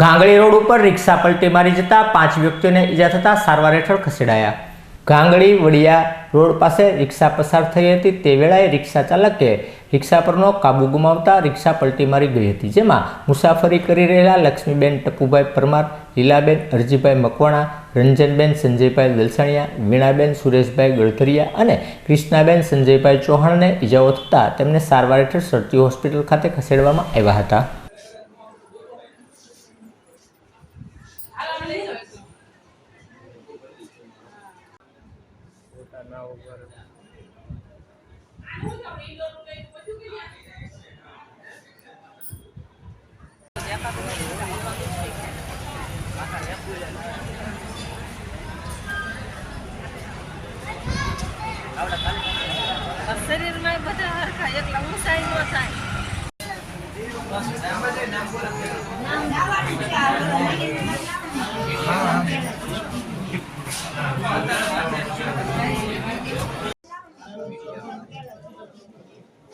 ગાંગડી road ઉપર રિક્ષા પલટી મારી જતા પાંચ વ્યક્તિઓને ઈજા થતા સારવાર હેઠળ ખસેડાયા. ગાંગડી વડિયા રોડ પાસે રિક્ષા પસાર થઈ હતી. તે વેળાએ રિક્ષા ચાલકે રિક્ષા પરનો કાબુ ગુમાવતા રિક્ષા પલટી મારી ગઈ હતી, જેમાં મુસાફરી કરી રહેલા લક્ષ્મીબેન, ટપુભાઈ પરમાર, લીલાબેન, અરજીભાઈ મકવાણા, રંજનબેન, સંજયભાઈ દલસાણિયા, વીણાબેન, સુરેશભાઈ ગળધરિયા અને કૃષ્ણાબેન, સંજયભાઈ ચૌહાણને ઈજાઓ થતાં તેમને સારવાર હેઠળ સરટી હોસ્પિટલ ખાતે ખસેડવામાં આવ્યા હતા. શરીરમાં બધા હરખા એકલા ઊંચાઈ ન થાય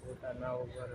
પોતાના ઉપર